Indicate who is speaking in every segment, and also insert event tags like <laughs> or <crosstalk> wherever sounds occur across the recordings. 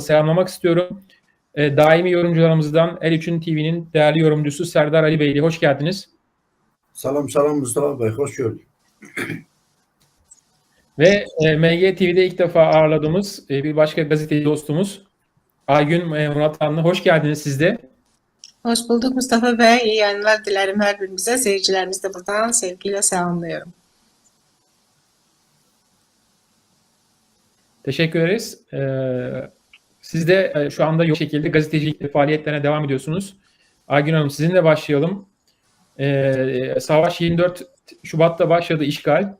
Speaker 1: selamlamak istiyorum. E, daimi yorumcularımızdan El3'ün TV'nin değerli yorumcusu Serdar Ali Beyli. Hoş geldiniz.
Speaker 2: Salam salam Mustafa Bey, hoş gördük.
Speaker 1: Ve e, MG TV'de ilk defa ağırladığımız e, bir başka gazeteci dostumuz Aygün e, Murat Hanlı. Hoş geldiniz siz de.
Speaker 3: Hoş bulduk Mustafa Bey. İyi yayınlar dilerim her birimize. Seyircilerimizi de buradan sevgiyle selamlıyorum.
Speaker 1: Teşekkür ederiz. E, siz de e, şu anda yok şekilde gazetecilik faaliyetlerine devam ediyorsunuz. Aygün Hanım sizinle başlayalım. E, savaş 24 Şubat'ta başladı işgal.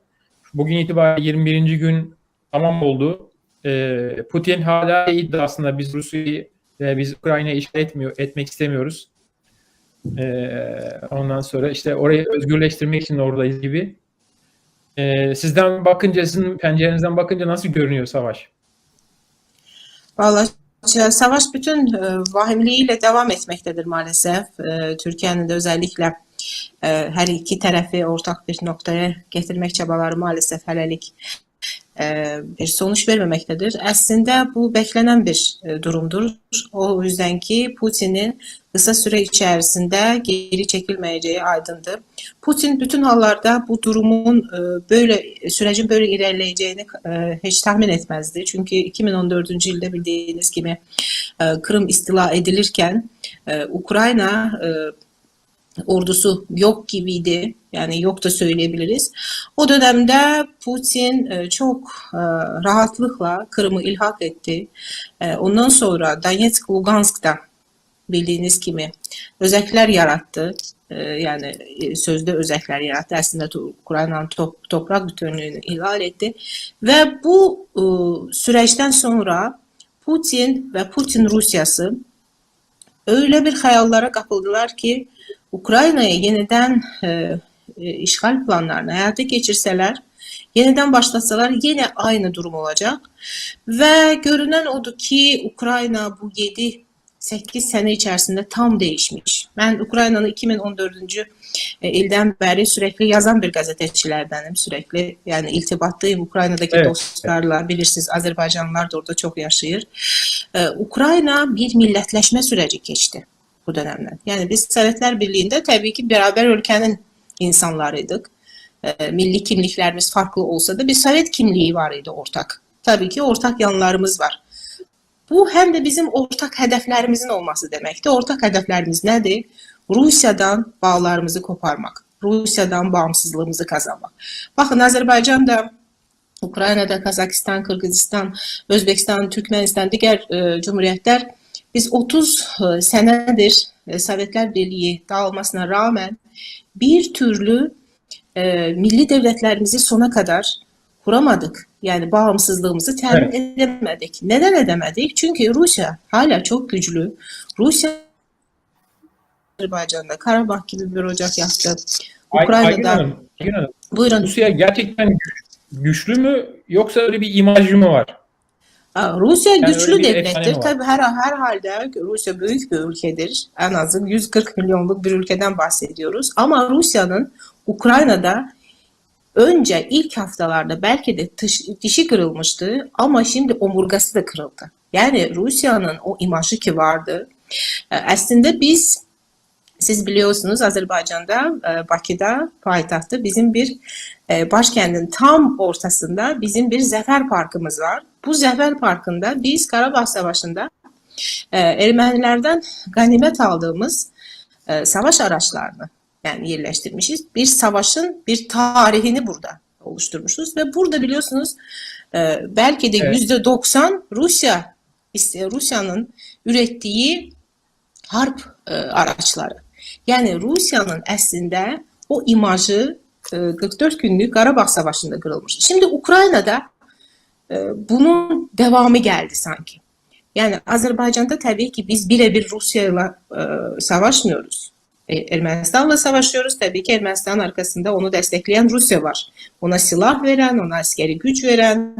Speaker 1: Bugün itibariyle 21. gün tamam oldu. E, Putin hala iddiasında biz Rusya'yı ve biz Ukrayna'yı işgal etmiyor, etmek istemiyoruz. E, ondan sonra işte orayı özgürleştirmek için oradayız gibi. E, sizden bakınca, sizin pencerenizden bakınca nasıl görünüyor savaş?
Speaker 3: Vallahi savaş bütün e, vahimliğiyle devam etmektedir maalesef. E, Türkiye'nin de özellikle e, her iki tarafı ortak bir noktaya getirmek çabaları maalesef helelik e, bir sonuç vermemektedir. Aslında bu beklenen bir e, durumdur. O yüzden ki Putin'in kısa süre içerisinde geri çekilmeyeceği aydındı. Putin bütün hallarda bu durumun e, böyle sürecin böyle ilerleyeceğini e, hiç tahmin etmezdi. Çünkü 2014. yılda bildiğiniz gibi e, Kırım istila edilirken e, Ukrayna e, ordusu yok gibiydi. Yani yok da söyleyebiliriz. O dönemde Putin e, çok e, rahatlıkla Kırım'ı ilhak etti. E, ondan sonra Donetsk, Lugansk'ta bildiğiniz gibi özellikler yarattı. Yani sözde özellikler yarattı. Aslında Ukrayna'nın top, toprak bütünlüğünü ihlal etti. Ve bu süreçten sonra Putin ve Putin Rusyası öyle bir hayallara kapıldılar ki Ukrayna'ya yeniden e, e, işgal planlarını hayata geçirseler, yeniden başlatsalar yine aynı durum olacak. Ve görünen odur ki Ukrayna bu 7 8 sene içerisinde tam değişmiş. Ben Ukrayna'nın 2014. E, ilden beri sürekli yazan bir gazetecilerdenim. Sürekli yani iltibattayım Ukrayna'daki
Speaker 1: evet.
Speaker 3: dostlarla. Bilirsiniz Azerbaycanlılar da orada çok yaşayır. Ee, Ukrayna bir milletleşme süreci geçti bu dönemde. Yani biz Sovyetler Birliği'nde tabii ki beraber ülkenin insanlarıydık. E, milli kimliklerimiz farklı olsa da bir Sovyet kimliği var idi ortak. Tabii ki ortak yanlarımız var. Bu hem de bizim ortak hedeflerimizin olması demekti. Ortak hedeflerimiz nedir? Rusya'dan bağlarımızı koparmak. Rusya'dan bağımsızlığımızı kazanmak. Bakın Azerbaycan'da Ukrayna'da, Kazakistan, Kırgızistan, Özbekistan, Türkmenistan, diğer e, cumhuriyetler biz 30 e, senedir Sovyetler Birliği dağılmasına rağmen bir türlü e, milli devletlerimizi sona kadar kuramadık. Yani bağımsızlığımızı temin evet. edemedik. Neden edemedik? Çünkü Rusya hala çok güçlü. Rusya Azerbaycan'da Karabağ gibi bir ocak yaptı. Ukrayna'da. Aygün
Speaker 1: Hanım, Aygün Hanım.
Speaker 3: Buyurun.
Speaker 1: Rusya gerçekten güçlü mü yoksa öyle bir imajı mı var?
Speaker 3: Rusya yani güçlü devlettir. Tabii her her halde Rusya büyük bir ülkedir. En azı 140 milyonluk bir ülkeden bahsediyoruz. Ama Rusya'nın Ukrayna'da önce ilk haftalarda belki de dış, dişi kırılmıştı ama şimdi omurgası da kırıldı. Yani Rusya'nın o imajı ki vardı. Aslında biz siz biliyorsunuz Azerbaycan'da, Bakı'da, payitahtı bizim bir başkentin tam ortasında bizim bir zafer parkımız var. Bu Zafer Parkı'nda biz Karabağ Savaşı'nda e, Ermenilerden ganimet aldığımız e, savaş araçlarını yani yerleştirmişiz. Bir savaşın bir tarihini burada oluşturmuşuz ve burada biliyorsunuz e, belki de yüzde. 90 Rusya Rusya'nın ürettiği harp e, araçları. Yani Rusya'nın aslında o imajı e, 44 günlük Karabağ Savaşı'nda kırılmıştı. Şimdi Ukrayna'da bunun devamı geldi sanki. Yani Azerbaycan'da tabii ki biz birebir Rusya'yla e, savaşmıyoruz. E, Ermenistan'la savaşıyoruz. Tabii ki Ermenistan arkasında onu destekleyen Rusya var. Ona silah veren, ona askeri güç veren,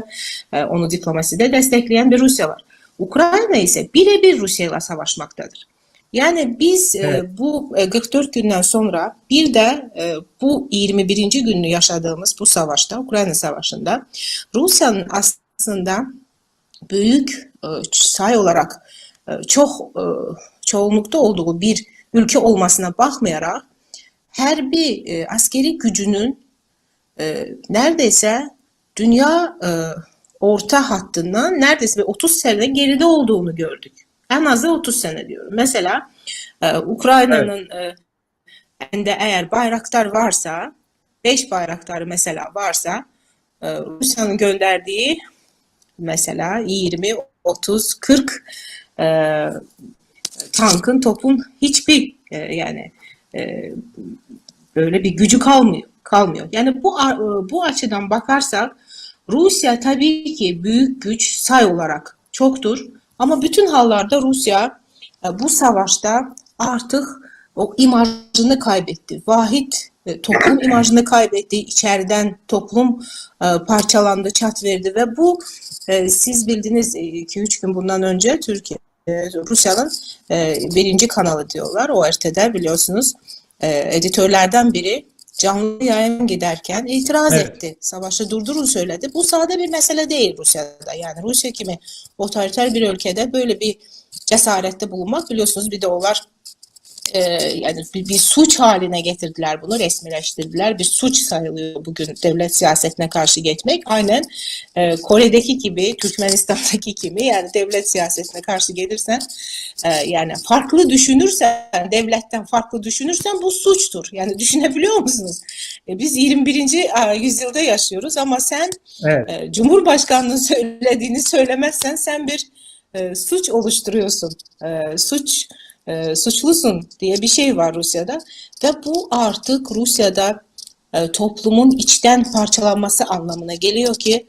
Speaker 3: e, onu diplomaside destekleyen bir Rusya var. Ukrayna ise birebir Rusya'yla savaşmaktadır. Yani biz evet. e, bu e, 44 günden sonra bir de e, bu 21. gününü yaşadığımız bu savaşta, Ukrayna Savaşı'nda Rusya'nın aslında büyük e, say olarak e, çok e, çoğunlukta olduğu bir ülke olmasına bakmayarak her bir e, askeri gücünün e, neredeyse dünya e, orta hattından neredeyse bir 30 sene geride olduğunu gördük. En az da 30 sene diyorum. Mesela e, Ukrayna'nın e, elinde eğer bayraktar varsa, 5 bayraktarı mesela varsa, e, Rusya'nın gönderdiği mesela 20, 30, 40 e, tankın, topun hiçbir e, yani e, böyle bir gücü kalmıyor. kalmıyor. Yani bu e, bu açıdan bakarsak Rusya tabii ki büyük güç say olarak çoktur ama bütün hallarda Rusya e, bu savaşta artık o imajını kaybetti. Vahit e, toplum <clears throat> imajını kaybetti. İçeriden toplum e, parçalandı, çat verdi ve bu siz bildiniz 2-3 gün bundan önce Türkiye Rusya'nın birinci kanalı diyorlar. ORT'de biliyorsunuz editörlerden biri canlı yayın giderken itiraz
Speaker 1: Evet.
Speaker 3: etti. Savaşı durdurun söyledi. Bu sade bir mesele değil Rusya'da. Yani Rusya kimi otoriter bir ülkede böyle bir cesarette bulunmak biliyorsunuz bir de o var e, yani bir, bir suç haline getirdiler bunu resmileştirdiler. Bir suç sayılıyor bugün devlet siyasetine karşı geçmek. Aynen e, Kore'deki gibi, Türkmenistan'daki gibi yani devlet siyasetine karşı gelirsen e, yani farklı düşünürsen, devletten farklı düşünürsen bu suçtur. Yani düşünebiliyor musunuz? E, biz 21. a, yüzyılda yaşıyoruz ama sen
Speaker 1: Evet.
Speaker 3: e, Cumhurbaşkanının söylediğini söylemezsen sen bir e, suç oluşturuyorsun. E, suç e, suçlusun diye bir şey var Rusya'da ve bu artık Rusya'da e, toplumun içten parçalanması anlamına geliyor ki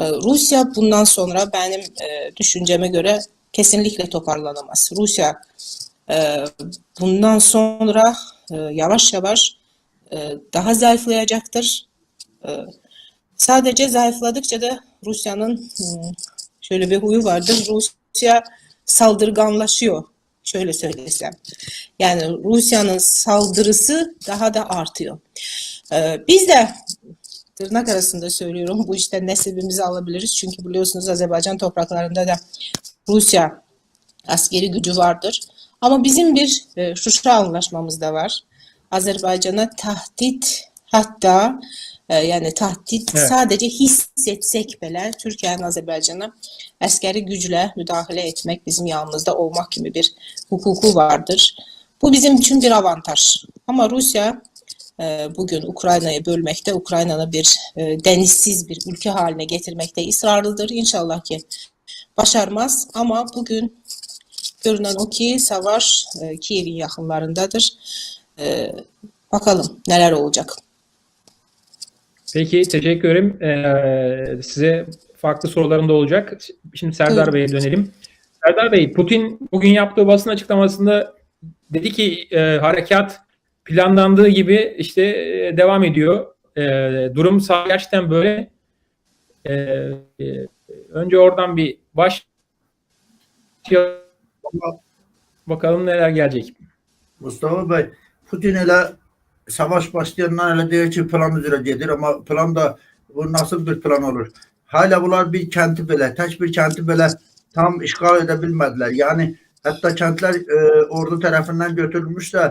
Speaker 3: e, Rusya bundan sonra benim e, düşünceme göre kesinlikle toparlanamaz. Rusya e, bundan sonra e, yavaş yavaş e, daha zayıflayacaktır. E, sadece zayıfladıkça da Rusya'nın hmm, şöyle bir huyu vardır. Rusya saldırganlaşıyor. Şöyle söylesem. Yani Rusya'nın saldırısı daha da artıyor. Ee, biz de tırnak arasında söylüyorum bu işte nasibimizi alabiliriz. Çünkü biliyorsunuz Azerbaycan topraklarında da Rusya askeri gücü vardır. Ama bizim bir e, Şuşa anlaşmamız da var. Azerbaycan'a tahdit hatta e, yani tahdit
Speaker 1: Evet.
Speaker 3: sadece hissetsek bile Türkiye'nin Azerbaycan'a askeri gücle müdahale etmek bizim yanımızda olmak gibi bir hukuku vardır. Bu bizim için bir avantaj. Ama Rusya e, bugün Ukrayna'yı bölmekte, Ukrayna'nı bir e, denizsiz bir ülke haline getirmekte ısrarlıdır. İnşallah ki başarmaz ama bugün görünen o ki savaş e, Kiev'in yakınlarındadır. Bakalım neler olacak.
Speaker 1: Peki teşekkür ederim. Ee, size farklı sorularım da olacak. Şimdi Serdar
Speaker 3: Buyurun.
Speaker 1: Bey'e dönelim. Serdar Bey, Putin bugün yaptığı basın açıklamasında dedi ki e, harekat planlandığı gibi işte e, devam ediyor. E, durum sağ gerçekten böyle. E, e, önce oradan bir baş bakalım neler gelecek.
Speaker 2: Mustafa Bey, Putin elə savaş başlayandan elə deyir ki, plan üzrə gedir, amma plan da bu nasıl bir plan olur? Hala bunlar bir kenti belə, tək bir kenti belə tam işgal edə bilmədilər. Yəni hətta kəndlər e, ordu tərəfindən götürülmüş də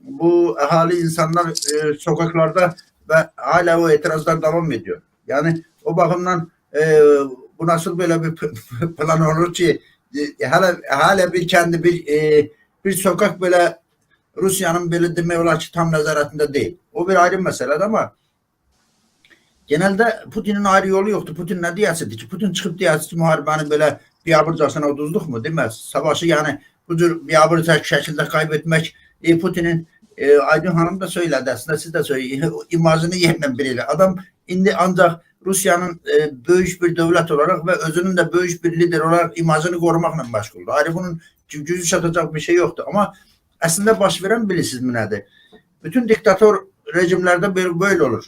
Speaker 2: bu əhali insanlar e, sokaklarda və hala o etirazlar devam ediyor. Yani o bakımdan e, bu nasıl böyle bir plan olur ki e, hala, hala bir kendi bir e, bir sokak böyle Rusya'nın böyle demək olar ki tam nəzarətində değil. O bir ayrı meseledir ama genelde Putin'in ayrı yolu yoktu. Putin ne diyəsidir ki? Putin çıkıp diyəsidir ki müharibəni böyle biabırcasına uduzduk mu demez. Savaşı yani bu cür biabırca şekilde kaybetmek e, Putin'in e, Aydın Hanım da söyledi aslında siz de söyleyin <laughs> imajını yemem biriyle. Adam indi ancak Rusya'nın e, böyük bir devlet olarak ve özünün de böyük bir lider olarak imajını korumakla meşguldü. Ayrı bunun gücü çatacak bir şey yoktu. Ama aslında baş veren bilirsiniz mi nedir? Bütün diktatör rejimlerde böyle, böyle olur.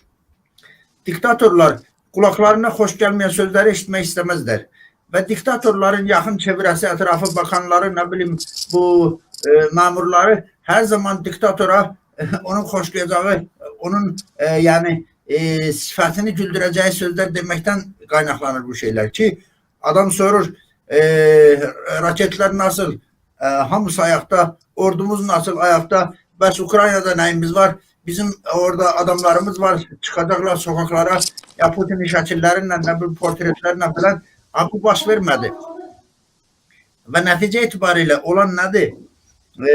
Speaker 2: Diktatörler kulaklarına hoş gelmeyen sözleri işitmek istemezler. Ve diktatörlerin yakın çevresi, etrafı bakanları, ne bileyim bu e, memurları her zaman diktatöre e, onun hoşlayacağı, onun e, yani e, sıfatını güldüreceği sözler demekten kaynaklanır bu şeyler ki adam sorur e, raketler nasıl, e, hamısı ayakta, ordumuz nasıl ayakta, Bəs Ukraynada nəyimiz var? Bizim orada adamlarımız var. Çıkacaklar sokaklara. Ya Putin'in şəkillərinlə, nə bilim portretlərlə falan. Bu baş vermədi. Və nəticə itibarilə olan nədir? E,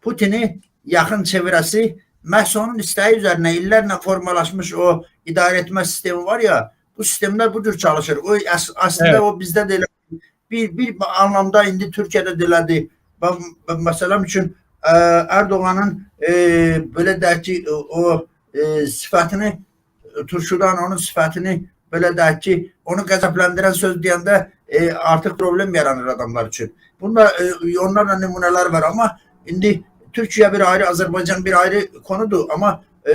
Speaker 2: Putini yaxın çevrəsi məhz onun istəyi üzərinə illərlə formalaşmış o idarə etmə sistemi var ya, bu sistemlər bu cür çalışır. O əs əslində
Speaker 1: Evet.
Speaker 2: o bizdə də elə bir bir anlamda indi Türkiyədə də elədi. Ben, ben e, Erdoğan'ın e, belə deyək ki o, e, sifətini turşudan onun sifətini belə deyək ki onu qəzəbləndirən söz deyəndə e, artıq problem yaranır adamlar üçün. Bunda e, onlarla nümunələr var amma indi Türkiye bir ayrı, Azərbaycan bir ayrı konudur ama e,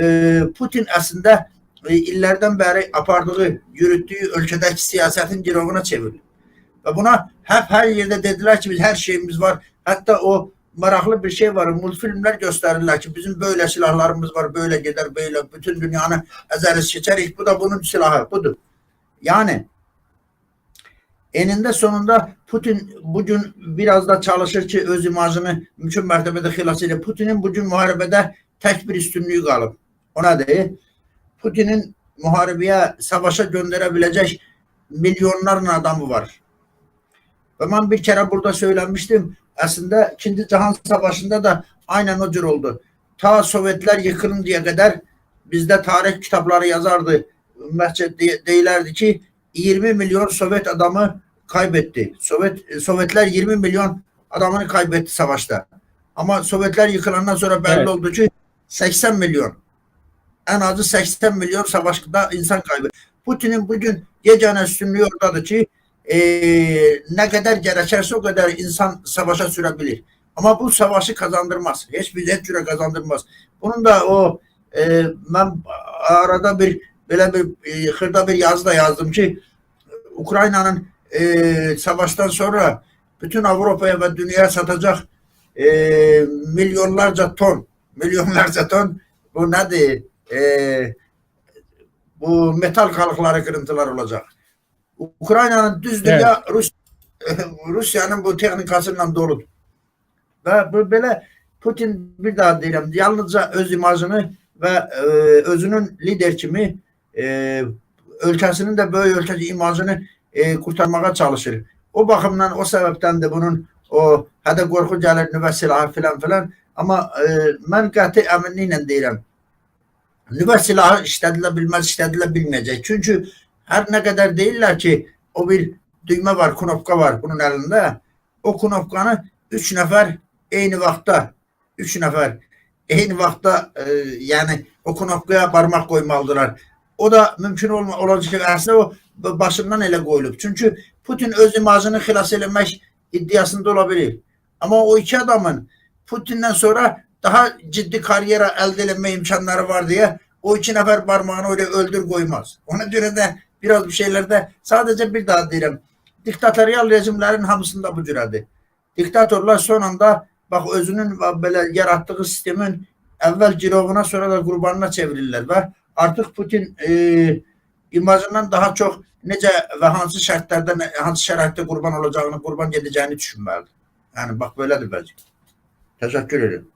Speaker 2: Putin əslində e, illərdən bəri apardığı, yürütdüyü ölkədəki siyasətin girovuna çevrildi. Və buna hep her yerde dediler ki biz her şeyimiz var. Hatta o maraqlı bir şey var. Multfilmler gösterirler ki bizim böyle silahlarımız var, böyle gider, böyle bütün dünyanı ezeriz geçeriz. Bu da bunun silahı, budur. Yani eninde sonunda Putin bugün biraz da çalışır ki öz imajını mümkün mertebede xilas edir. Putinin bugün muharebede tek bir üstünlüğü qalıb. O nədir? Putinin muharebeye, savaşa gönderebilecek milyonlarla adamı var. Ben bir kere burada söylemiştim. Aslında İkinci Cihan Savaşı'nda da aynen o cür oldu. Ta Sovyetler yıkılıncaya kadar bizde tarih kitapları yazardı. Ümmətcə de, deyirlerdi ki 20 milyon Sovyet adamı kaybetti. Sovyet Sovyetler 20 milyon adamını kaybetti savaşta. Ama Sovyetler yıkılandan sonra belli
Speaker 1: Evet.
Speaker 2: oldu ki 80 milyon. En azı 80 milyon savaşta insan kaybetti. Putin'in bugün gecene üstünlüğü oradadır ki eee, ne kadar gerekirse o kadar insan savaşa sürebilir. Ama bu savaşı kazandırmaz. Hiçbir hiç cüre kazandırmaz. Bunun da o eee ben arada bir böyle bir eee, hırda bir yazı da yazdım ki Ukrayna'nın eee, savaştan sonra bütün Avrupa'ya ve dünyaya satacak eee, milyonlarca ton milyonlarca ton bu nedir? Eee, bu metal kalıkları kırıntılar olacak. Ukrayna'nın düz dünya Rus <laughs> Rusya'nın bu texnikasıyla doludur. Və bu belə Putin bir daha deyirəm, yalnızca öz imajını və e, özünün lider kimi e, ölkəsinin də böyük ölkə imajını e, kurtarmağa çalışır. O baxımdan, o səbəbdən də bunun o hədə qorxu gəlir nüvə silahı filan filan. Amma e, mən qəti əminliklə deyirəm. Nüvə silahı işlədilə bilməz, işlədilə bilməyəcək. Çünki hər nə qədər deyirlər ki, o bir düymə var, knopka var bunun əlində. O knopkanı üç nəfər eyni vaxtda, üç nəfər eyni vaxtda e, yəni o knopkaya barmaq qoymalıdırlar. O da mümkün olma, olacaq ki, əslində o başından elə qoyulub. Çünki Putin öz imajını xilas eləmək iddiasında ola bilir. Amma o iki adamın Putin'den sonra daha ciddi kariyera elde etme imkanları var diye o iki nefer parmağını öyle öldür koymaz. Ona göre de biraz bir şeylerde sadece bir daha derim. Diktatöryal rejimlerin hamısında bu cürədir. Diktatorlar son anda bak özünün böyle yarattığı sistemin evvel cirovuna sonra da kurbanına çevirirler ve artık Putin e, imajından daha çok necə və hansı şərtlərdə, hansı şəraitdə qurban olacağını, qurban gedəcəyini düşünməlidir. Yəni bax belədir bəzi. Təşəkkür edirəm.